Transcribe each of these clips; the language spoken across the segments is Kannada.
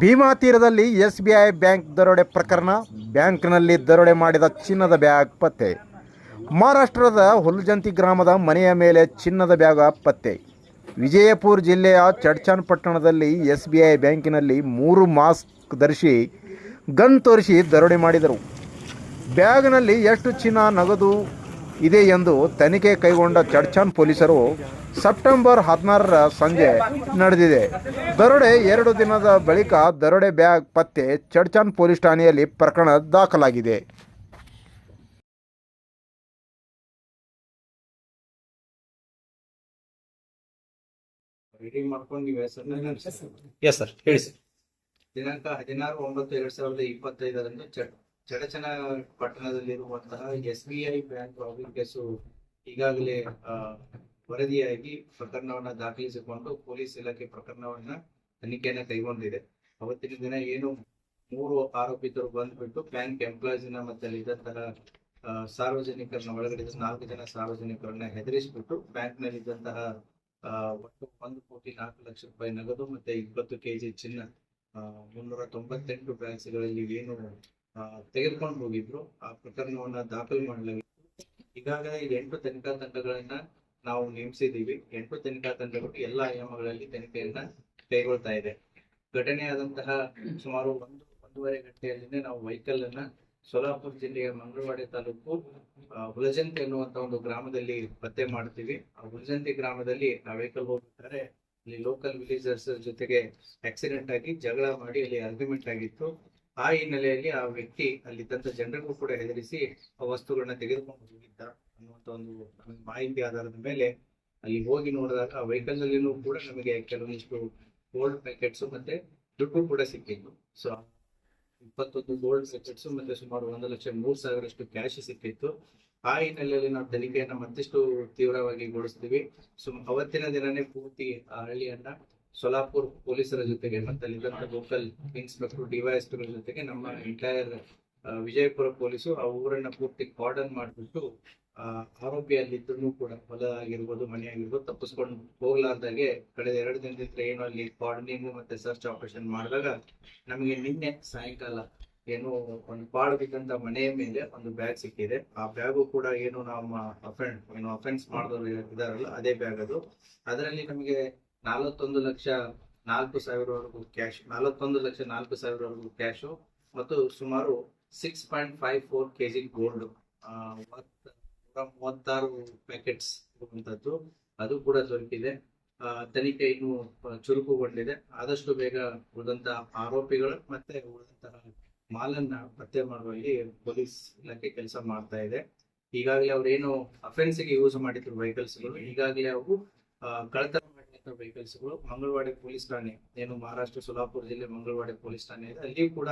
ಭೀಮಾ ತೀರದಲ್ಲಿ ಎಸ್ಬಿಐ ಬ್ಯಾಂಕ್ ದರೋಡೆ ಪ್ರಕರಣ. ಬ್ಯಾಂಕ್ನಲ್ಲಿ ದರೋಡೆ ಮಾಡಿದ ಚಿನ್ನದ ಬ್ಯಾಗ್ ಪತ್ತೆ. ಮಹಾರಾಷ್ಟ್ರದ ಹುಲ್ಜಂತಿ ಗ್ರಾಮದ ಮನೆಯ ಮೇಲೆ ಚಿನ್ನದ ಬ್ಯಾಗ್ ಪತ್ತೆ. ವಿಜಯಪುರ ಜಿಲ್ಲೆಯ ಚಡ್ಚಾನ್ ಪಟ್ಟಣದಲ್ಲಿ ಎಸ್ ಬಿ ಐ ಬ್ಯಾಂಕಿನಲ್ಲಿ ಮೂರು ಮಾಸ್ಕ್ ಧರಿಸಿ ಗನ್ ತೋರಿಸಿ ದರೋಡೆ ಮಾಡಿದರು. ಬ್ಯಾಗ್ನಲ್ಲಿ ಎಷ್ಟು ಚಿನ್ನ ನಗದು ಇದೆ ಎಂದು ತನಿಖೆ ಕೈಗೊಂಡ ಚಡ್ಚಾನ್ ಪೊಲೀಸರು ಸೆಪ್ಟೆಂಬರ್ ಹದಿನಾರರ ಸಂಜೆ ನಡೆದಿದೆ. ದರೋಡೆ ಎರಡು ದಿನದ ಬಳಿಕ ದರೋಡೆ ಬ್ಯಾಗ್ ಪತ್ತೆ ಚಡ್ಚಾನ್ ಪೊಲೀಸ್ ಠಾಣೆಯಲ್ಲಿ ಪ್ರಕರಣ ದಾಖಲಾಗಿದೆ. ಮಾಡ್ಕೊಂಡಿವೆ ಸರ್ ನೀವು ಎಸ್ ಸರ್ ಹೇಳಿ ಸರ್ ದಿನಾಂಕ ಹದಿನಾರು ಒಂಬತ್ತು ಎರಡ್ ಸಾವಿರದ ಇಪ್ಪತ್ತೈದರಂದು ಚ- Chadchan ಪಟ್ಟಣದಲ್ಲಿರುವಂತಹ S B I bank robbing case ಈಗಾಗಲೇ ವರದಿಯಾಗಿ ಪ್ರಕರಣವನ್ನ ದಾಖಲಿಸಿಕೊಂಡು ಪೊಲೀಸ್ ಇಲಾಖೆ ಪ್ರಕರಣವನ್ನ ತನಿಖೆಯನ್ನ ಕೈಗೊಂಡಿದೆ. ಅವತ್ತಿನ ದಿನ ಏನು ಮೂರು ಆರೋಪಿತರು ಬಂದ್ಬಿಟ್ಟು ಬ್ಯಾಂಕ್ ಎಂಪ್ಲಾಯೀಸ್ನ ಮತ್ತೆ ಅಲ್ಲಿದ್ದಂತಹ ಸಾರ್ವಜನಿಕರನ್ನ ಒಳಗಡೆ ನಾಲ್ಕು ಜನ ಸಾರ್ವಜನಿಕರನ್ನ ಹೆದರಿಸಿಬಿಟ್ಟು ಬ್ಯಾಂಕ್ನಲ್ಲಿ ಇದ್ದಂತಹ ಒಟ್ಟು ಒಂದು ಕೋಟಿ ನಾಲ್ಕು ಲಕ್ಷ ರೂಪಾಯಿ ನಗದು ಮತ್ತೆ ಇಪ್ಪತ್ತು ಕೆಜಿ ಚಿನ್ನ ಮುನ್ನೂರ ತೊಂಬತ್ತೆಂಟು ಬ್ಯಾಂಕ್ಸ್ಗಳಲ್ಲಿ ಏನು ತೆಗೆದುಕೊಂಡು ಹೋಗಿದ್ರು ಆ ಪ್ರಕರಣವನ್ನ ದಾಖಲು ಮಾಡಲಾಗಿತ್ತು. ಈಗಾಗಲೇ ಎಂಟು ತನಿಖಾ ತಂಡಗಳನ್ನ ನಾವು ನೇಮಿಸಿದ್ದೀವಿ. ಎಂಟು ತನಿಖಾ ತಂಡಗಳು ಎಲ್ಲ ಆಯಾಮಗಳಲ್ಲಿ ತನಿಖೆಯನ್ನ ಕೈಗೊಳ್ತಾ ಇದೆ. ಘಟನೆಯಾದಂತಹ ಸುಮಾರು ಒಂದು, ಒಂದೂವರೆ ಗಂಟೆಯಲ್ಲಿನೇ ನಾವು ವೆಹಿಕಲ್ ಅನ್ನ ಸೋಲಾಪುರ ಜಿಲ್ಲೆಯ ಮಂಗಳವಾಡಿ ತಾಲೂಕು ಹುಲಜಂತಿ ಅನ್ನುವಂತ ಒಂದು ಗ್ರಾಮದಲ್ಲಿ ಪತ್ತೆ ಮಾಡ್ತೀವಿ. ಆ ಹುಲಜಂತಿ ಗ್ರಾಮದಲ್ಲಿ ಆ ವೆಹಿಕಲ್ ಹೋಗ್ಬೇಕಾದ್ರೆ ಅಲ್ಲಿ ಲೋಕಲ್ ವಿಲೇಜರ್ಸ್ ಜೊತೆಗೆ ಆಕ್ಸಿಡೆಂಟ್ ಆಗಿ ಜಗಳ ಮಾಡಿ ಅಲ್ಲಿ ಅರ್ಗ್ಯುಮೆಂಟ್ ಆಗಿತ್ತು. ಆ ಹಿನ್ನೆಲೆಯಲ್ಲಿ ಆ ವ್ಯಕ್ತಿ ಅಲ್ಲಿದ್ದಂತ ಜನರಿಗೂ ಕೂಡ ಹೆದರಿಸಿ ಆ ವಸ್ತುಗಳನ್ನ ತೆಗೆದುಕೊಂಡು ಹೋಗಿದ್ದ ಅನ್ನುವಂತ ಒಂದು ಮಾಹಿತಿ ಆಧಾರದ ಮೇಲೆ ಅಲ್ಲಿ ಹೋಗಿ ನೋಡಿದಾಗ ಆ ವೆಹಿಕಲ್ ನಲ್ಲಿನೂ ಕೂಡ ನಮಗೆ ಕೆಲವೊಂದಿಷ್ಟು ಗೋಲ್ಡ್ ಪ್ಯಾಕೆಟ್ಸ್ ಮತ್ತೆ ದುಡ್ಡು ಕೂಡ ಸಿಕ್ಕಿತ್ತು. ಸೊ ಇಪ್ಪತ್ತೊಂದು ಗೋಲ್ಡ್ ಸೆಕೆಟ್ಸ್ ಮತ್ತೆ ಸುಮಾರು ಒಂದು ಲಕ್ಷ ಮೂರು ಸಾವಿರಷ್ಟು ಕ್ಯಾಶ್ ಸಿಕ್ಕಿತ್ತು. ಆ ಹಿನ್ನೆಲೆಯಲ್ಲಿ ನಾವು ತನಿಖೆಯನ್ನ ಮತ್ತಷ್ಟು ತೀವ್ರವಾಗಿ ಗೊಳಿಸ್ತೀವಿ ಸೊ, ಅವತ್ತಿನ ದಿನನೇ ಪೂರ್ತಿ ಆ ಹಳ್ಳಿಯನ್ನ ಸೊಲಾಪುರ್ ಪೊಲೀಸರ ಜೊತೆಗೆ ಮತ್ತೆ ಅಲ್ಲಿದ್ದಂತ ಲೋಕಲ್ ಇನ್ಸ್ಪೆಕ್ಟರ್ ಡಿವೈಎಸ್ಪಿ ಜೊತೆಗೆ ನಮ್ಮ ಎಂಟೈರ್ ವಿಜಯಪುರ ಪೊಲೀಸು ಆ ಊರನ್ನ ಪೂರ್ತಿ ಕಾರ್ಡನ್ ಮಾಡಿಬಿಟ್ಟು ಆ ಆರೋಪಿ ಅಲ್ಲಿದ್ದೂ ಕೂಡ ಹೊಲ ಆಗಿರ್ಬೋದು ಮನೆ ಆಗಿರ್ಬೋದು ತಪ್ಪಿಸ್ಕೊಂಡು ಹೋಗ್ಲಾರ್ದಾಗೆ ಕಳೆದ ಎರಡು ದಿನದಿಂದ ಏನು ಅಲ್ಲಿ ಕಾರ್ಡನಿಂಗ್ ಮತ್ತೆ ಸರ್ಚ್ ಆಪರೇಷನ್ ಮಾಡಿದಾಗ ನಮಗೆ ನಿನ್ನೆ ಸಾಯಂಕಾಲ ಏನು ಒಂದು ಪಾಳು ಬಿದ್ದಂತ ಮನೆಯ ಮೇಲೆ ಒಂದು ಬ್ಯಾಗ್ ಸಿಕ್ಕಿದೆ. ಆ ಬ್ಯಾಗು ಕೂಡ ಏನು ನಮ್ಮ ಅಫೆಂಡ್ ಏನು ಅಫೆನ್ಸ್ ಮಾಡಿದವರು ಇದಾರಲ್ಲ, ಅದೇ ಬ್ಯಾಗ್ ಅದು. ಅದರಲ್ಲಿ ನಮಗೆ ನಲವತ್ತೊಂದು ಲಕ್ಷ ನಾಲ್ಕು ಸಾವಿರವರೆಗೂ ಕ್ಯಾಶ್, ನಲವತ್ತೊಂದು ಲಕ್ಷ ನಾಲ್ಕು ಸಾವಿರವರೆಗೂ ಕ್ಯಾಶು ಮತ್ತು ಸುಮಾರು six point five four K G gold ಮೂವತ್ತಾರು ಪ್ಯಾಕೆಟ್ಸ್ ಇರುವಂತದ್ದು. ಅದು ಕೂಡ ದೊರಕಿದೆ. ತನಿಖೆ ಇನ್ನು ಚುರುಕುಗೊಂಡಿದೆ. ಆದಷ್ಟು ಬೇಗ ಉಳಿದಂತಹ ಆರೋಪಿಗಳು ಮತ್ತೆ ಉಳಿದಂತಹ ಮಾಲನ್ನ ಪತ್ತೆ ಮಾಡುವಲ್ಲಿ ಪೊಲೀಸ್ ಇಲಾಖೆ ಕೆಲಸ ಮಾಡ್ತಾ ಇದೆ. ಈಗಾಗಲೇ ಅವ್ರೇನು ಅಫೆನ್ಸ್ಗೆ ಯೂಸ್ ಮಾಡಿದ್ರು ವೆಹಿಕಲ್ಸ್ಗಳು ಈಗಾಗಲೇ ಅವು ಕಳೆದ ಕಳ್ಳತನ ಮಾಡಿದಂತ ವೆಹಿಕಲ್ಸ್ಗಳು ಮಂಗಳವಾಡಿ ಪೊಲೀಸ್ ಠಾಣೆ, ಏನು ಮಹಾರಾಷ್ಟ್ರ, ಸೊಲಾಪುರ ಜಿಲ್ಲೆ ಮಂಗಳವಾಡಿ ಪೊಲೀಸ್ ಠಾಣೆ ಇದೆ. ಅಲ್ಲಿಯೂ ಕೂಡ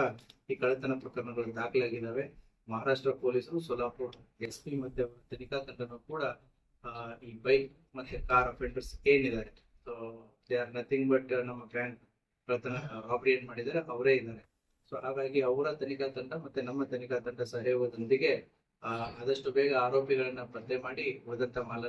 ಈ ಕಳ್ಳತನ ಪ್ರಕರಣಗಳು ದಾಖಲಾಗಿದ್ದಾವೆ. ಮಹಾರಾಷ್ಟ್ರ ಪೊಲೀಸರು, ಸೋಲಾಪುರ ಎಸ್ ಪಿ ಮತ್ತೆ ತನಿಖಾ ತಂಡನು ಕೂಡ ಈ ಬೈಕ್ ಮತ್ತೆ ಕಾರ್ ಅಫೆಂಡರ್ಸ್ ಏನಿದ್ದಾರೆ so they are nothing but ನಮ್ಮ ಬ್ಯಾಂಕ್ ರಾಬರಿ ಏನ್ ಮಾಡಿದ್ದಾರೆ, ಅವರೇ ಇದ್ದಾರೆ. ಸೊ ಹಾಗಾಗಿ ಅವರ ತನಿಖಾ ತಂಡ ಮತ್ತೆ ನಮ್ಮ ತನಿಖಾ ತಂಡ ಸಹಯೋಗದೊಂದಿಗೆ ಆದಷ್ಟು ಬೇಗ ಆರೋಪಿಗಳನ್ನ ಪತ್ತೆ ಮಾಡಿ ಉಳಿದಂತ ಮಾಲ